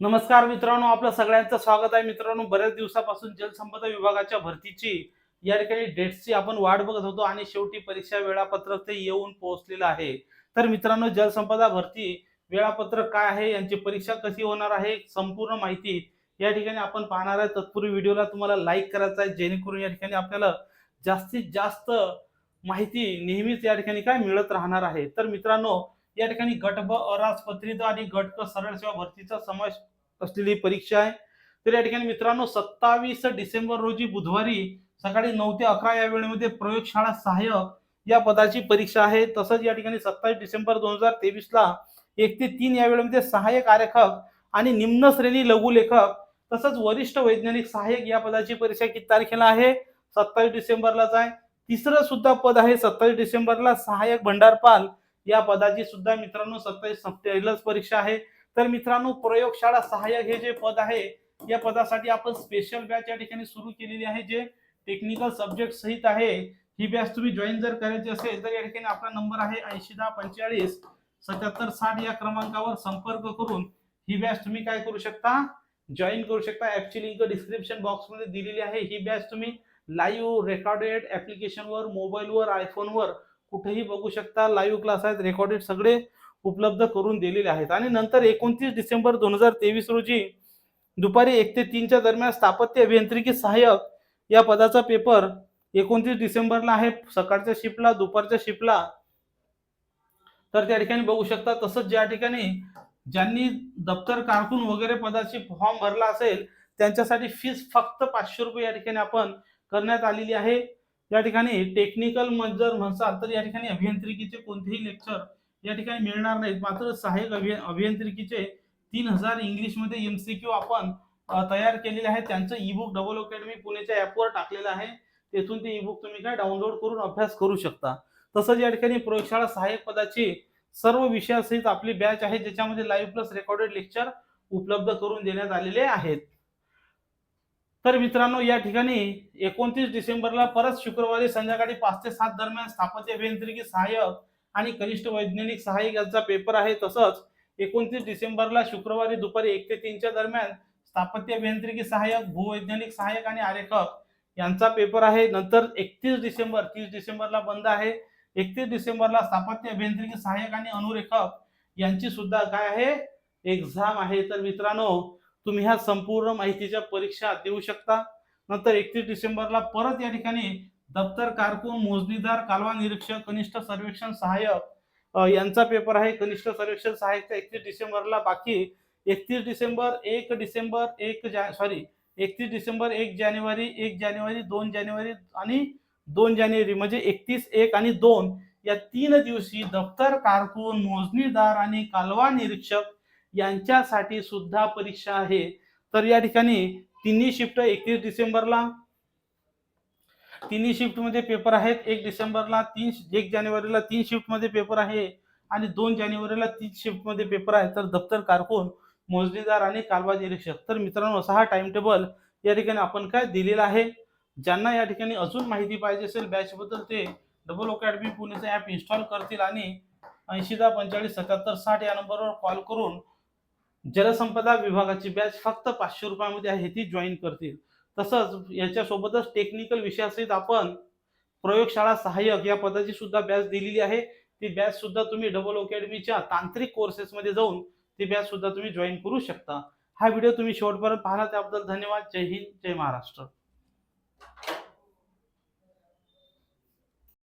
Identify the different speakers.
Speaker 1: नमस्कार मित्रांनो आपलं सगळ्यांचं स्वागत आहे. मित्रांनो बऱ्याच दिवसापासून जलसंपदा विभागाच्या भरतीची या ठिकाणी डेट्सची आपण वाट बघत होतो आणि शेवटी परीक्षा वेळापत्रक ते येऊन पोहोचलेलं आहे. तर मित्रांनो जलसंपदा भरती वेळापत्रक काय आहे यांची परीक्षा कशी होणार आहे संपूर्ण माहिती या ठिकाणी आपण पाहणार आहे. तत्पूर्वी व्हिडिओला तुम्हाला लाईक करायचा आहे जेणेकरून या ठिकाणी आपल्याला जास्तीत जास्त माहिती नेहमीच या ठिकाणी काय मिळत राहणार आहे. तर मित्रांनो या ठिकाणी गट ब अराजपत्रित आणि गट क सरळ सेवा भरतीचा समावेश असलेली परीक्षा आहे. तर या ठिकाणी मित्रांनो सत्तावीस डिसेंबर रोजी बुधवारी सकाळी नऊ ते अकरा या वेळेमध्ये प्रयोगशाळा सहाय्यक या पदाची परीक्षा आहे. तसंच या ठिकाणी सत्तावीस डिसेंबर दोन हजार तेवीस ला एक ते तीन या वेळेमध्ये सहाय्यक आरेखक आणि निम्न श्रेणी लघुलेखक तसंच वरिष्ठ वैज्ञानिक सहाय्यक या पदाची परीक्षा किती तारखेला आहे? सत्तावीस डिसेंबरलाच आहे. तिसरं सुद्धा पद आहे सत्तावीस डिसेंबरला सहाय्यक भंडारपाल या पदाची सुद्धा मित्रांनो सत्तावीस सप्टेंबरलाच परीक्षा आहे. तर मित्रांनो प्रयोगशाळा सहाय्यक हे जे पद आहे या पदासाठी आपण स्पेशल बॅच या ठिकाणी सुरू केलेली आहे जे टेक्निकल सब्जेक्ट सहित आहे. ही बॅच तुम्ही जॉईन जर करायची असेल तर या ठिकाणी आपला नंबर आहे ऐंशी दहा पंचेचाळीस सत्याहत्तर साठ या क्रमांकावर संपर्क करून ही बॅच तुम्ही काय करू शकता? जॉईन करू शकता. ऍपची लिंक डिस्क्रिप्शन बॉक्समध्ये दिलेली आहे. ही बॅच तुम्ही लाईव्ह रेकॉर्डेड ऍप्लिकेशनवर मोबाईलवर आयफोनवर कुठेही बघू शकता लाईव्ह क्लास आहेत रेकॉर्डेड सगळे उपलब्ध करून दिलेले आहेत. आणि नंतर एकोणतीस डिसेंबर दोन हजार तेवीस रोजी दुपारी एक ते तीनच्या दरम्यान स्थापत्य अभियांत्रिकी सहाय्यक या पदाचा पेपर एकोणतीस डिसेंबरला आहे सकाळच्या शिफ्टला दुपारच्या शिफ्टला तर त्या ठिकाणी बघू शकता तसंच ज्या ठिकाणी ज्यांनी दप्तर कारकून वगैरे पदाची फॉर्म भरला असेल त्यांच्यासाठी फीस फक्त पाचशे रुपये या ठिकाणी आपण करण्यात आलेली आहे. या ठिकाणी टेक्निकल जर म्हणसाल तर या ठिकाणी अभियांत्रिकीचे कोणतेही लेक्चर या ठिकाणी मिळणार नाहीत. मात्र सहाय्यक अभि अभियांत्रिकीचे तीन हजार इंग्लिशमध्ये एमसीक्यू आपण तयार केलेले आहेत त्यांचं ई बुक डबल अकॅडमी पुणेच्या ॲपवर टाकलेलं आहे. तेथून ते ई बुक तुम्ही काय डाउनलोड करून अभ्यास करू शकता. तसंच या ठिकाणी प्रयोगशाळा सहाय्यक पदाची सर्व विषयासहित आपली बॅच आहे ज्याच्यामध्ये लाईव्ह प्लस रेकॉर्डेड लेक्चर उपलब्ध करून देण्यात आलेले आहेत. तर मित्रांनो या ठिकाणी एकोणतीस डिसेंबरला परत शुक्रवारी संध्याकाळी पाच ते सात दरम्यान स्थापत्य अभियांत्रिकी सहाय्यक आणि कनिष्ठ वैज्ञानिक सहाय्यक यांचा पेपर आहे. तसंच एकोणतीस डिसेंबरला शुक्रवारी दुपारी एक ते तीनच्या दरम्यान स्थापत्य अभियांत्रिकी सहाय्यक भूवैज्ञानिक सहाय्यक आणि आरेखक यांचा पेपर आहे. नंतर एकतीस डिसेंबर तीस डिसेंबरला बंद आहे. एकतीस डिसेंबरला स्थापत्य अभियांत्रिकी सहाय्यक आणि अनुरेखक यांची सुद्धा काय आहे? एक्झाम आहे. तर मित्रांनो तुम्ही ह्या संपूर्ण माहितीच्या परीक्षा देऊ शकता. नंतर एकतीस डिसेंबरला परत या ठिकाणी दप्तर कारकून मोजणीदार कालवा निरीक्षक कनिष्ठ सर्वेक्षण सहाय्यक यांचा पेपर आहे. कनिष्ठ सर्वेक्षण सहाय्यकचा एकतीस डिसेंबरला बाकी एकतीस डिसेंबर एक डिसेंबर एक जा सॉरी एकतीस डिसेंबर एक जानेवारी एक जानेवारी दोन जानेवारी आणि दोन जानेवारी म्हणजे एकतीस एक आणि दोन या तीन दिवशी दप्तर कारकून मोजणीदार आणि कालवा निरीक्षक यांच्यासाठी सुद्धा परीक्षा आहे. तर या ठिकाणी तिन्ही शिफ्ट एकतीस डिसेंबरला तिन्ही शिफ्टमध्ये पेपर आहेत. एक डिसेंबरला तीन एक जानेवारीला तीन शिफ्टमध्ये पेपर आहे आणि दोन जानेवारीला तीन शिफ्टमध्ये पेपर आहे. तर दप्तर कारकून मोजणीदार आणि कालबाज निरीक्षक. तर मित्रांनो असा हा टाइम टेबल या ठिकाणी आपण काय दिलेला आहे. ज्यांना या ठिकाणी अजून माहिती पाहिजे असेल बॅचबद्दल ते डबल अकॅडमी पुणेचं ॲप इन्स्टॉल करतील आणि ऐंशी दहा पंचेचाळीस सत्याहत्तर साठ या नंबरवर कॉल करून जलसंपदा विभागाची बॅच फक्त पाचशे रुपयामध्ये आहे ती जॉईन करतील. तसंच याच्यासोबतच टेक्निकल विषयासहित आपण प्रयोगशाळा सहाय्यक या पदाची सुद्धा बॅच दिलेली आहे. ती बॅच सुद्धा तुम्ही डबल अकॅडमीच्या तांत्रिक कोर्सेसमध्ये जाऊन ती बॅच सुद्धा तुम्ही जॉईन करू शकता. हा व्हिडिओ तुम्ही शेवटपर्यंत पाहिला त्याबद्दल धन्यवाद. जय हिंद जय महाराष्ट्र.